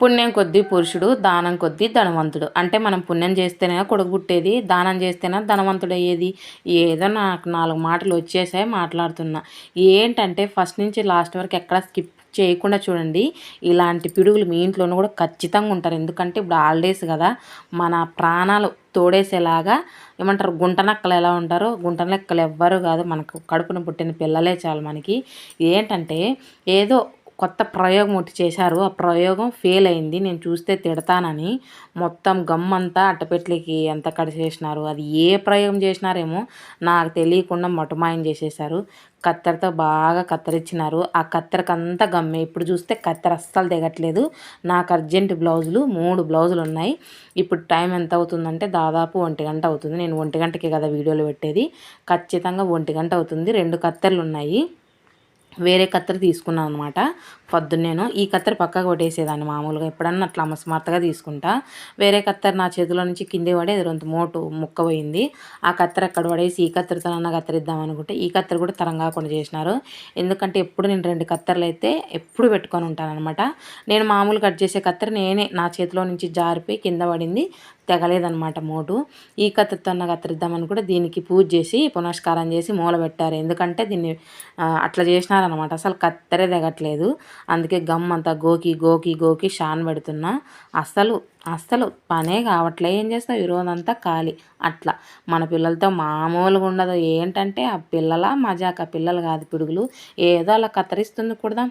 పుణ్యం కొద్దీ పురుషుడు దానం కొద్దీ ధనవంతుడు. అంటే మనం పుణ్యం చేస్తేనే కొడుకు పుట్టేది దానం చేస్తేనే ధనవంతుడు అయ్యేది ఏదో నాకు నాలుగు మాటలు వచ్చేసాయి మాట్లాడుతున్నా. ఏంటంటే ఫస్ట్ నుంచి లాస్ట్ వరకు ఎక్కడ స్కిప్ చేయకుండా చూడండి. ఇలాంటి పిడుగులు మీ ఇంట్లోనూ కూడా ఖచ్చితంగా ఉంటారు. ఎందుకంటే ఇప్పుడు హాలిడేస్ కదా. మన ప్రాణాలు తోడేసేలాగా ఏమంటారు? గుంటనక్కలు ఎలా ఉంటారో? గుంటనక్కలు ఎవ్వరు కాదు. మనకు కడుపున పుట్టిన పిల్లలే చాలు మనకి. ఏంటంటే ఏదో కొత్త ప్రయోగం ఒకటి చేశారు. ఆ ప్రయోగం ఫెయిల్ అయింది. నేను చూస్తే తిడతానని మొత్తం గమ్ అంతా అట్టపెట్లకి ఎంత కడిచేసినారు అది ఏ ప్రయోగం చేసినారేమో నాకు తెలియకుండా మొటమాయం చేసేసారు కత్తెరతో బాగా కత్తెరిచ్చినారు. ఆ కత్తెరకంతా గమ్మే. ఇప్పుడు చూస్తే కత్తెర అస్సలు దిగట్లేదు. నాకు అర్జెంట్ బ్లౌజులు మూడు బ్లౌజులు ఉన్నాయి. ఇప్పుడు టైం ఎంత అవుతుందంటే దాదాపు ఒంటి గంట అవుతుంది. నేను ఒంటి గంటకి కదా వీడియోలు పెట్టేది. ఖచ్చితంగా ఒంటి గంట అవుతుంది. రెండు కత్తెరలు ఉన్నాయి. వేరే కత్తెర తీసుకున్నాను అనమాట పొద్దున్న నేను ఈ కత్తెర పక్కకు కొట్టేసేదాన్ని మామూలుగా. ఎప్పుడన్నా అట్లా అమస్మార్తగా తీసుకుంటా. వేరే కత్తెర నా చేతిలో నుంచి కింది పడి ఎదురంత మోటు ముక్క పోయింది. ఆ కత్తెర ఎక్కడ పడేసి ఈ కత్తెరతోనన్నా కత్తెరిద్దాం అనుకుంటే ఈ కత్తెర కూడా తరంగా కొండ చేసినారు. ఎందుకంటే ఎప్పుడు నేను రెండు కత్తెరలు అయితే ఎప్పుడు పెట్టుకొని ఉంటాను అనమాట నేను మామూలు కట్ చేసే కత్తెర నేనే నా చేతిలో నుంచి జారిపోయి కింద పడింది. తెగలేదనమాట మోటు. ఈ కత్తిరితో కత్తిరిద్దామని కూడా దీనికి పూజ చేసి పునస్కారం చేసి మూల పెట్టారు. ఎందుకంటే దీన్ని అట్లా చేసినారనమాట అసలు కత్తెరే తెగట్లేదు. అందుకే గమ్ అంతా గోకి గోకి గోకి షాన్ పెడుతున్నా. అస్సలు అస్సలు పనే కావట్లే. ఏం చేస్తావు? ఈరోజంతా ఖాళీ. అట్లా. మన పిల్లలతో మామూలుగా ఉండదు. ఏంటంటే ఆ పిల్లల మజాక పిల్లలు కాదు పిడుగులు. ఏదో అలా కత్తిరిస్తుంది కూడా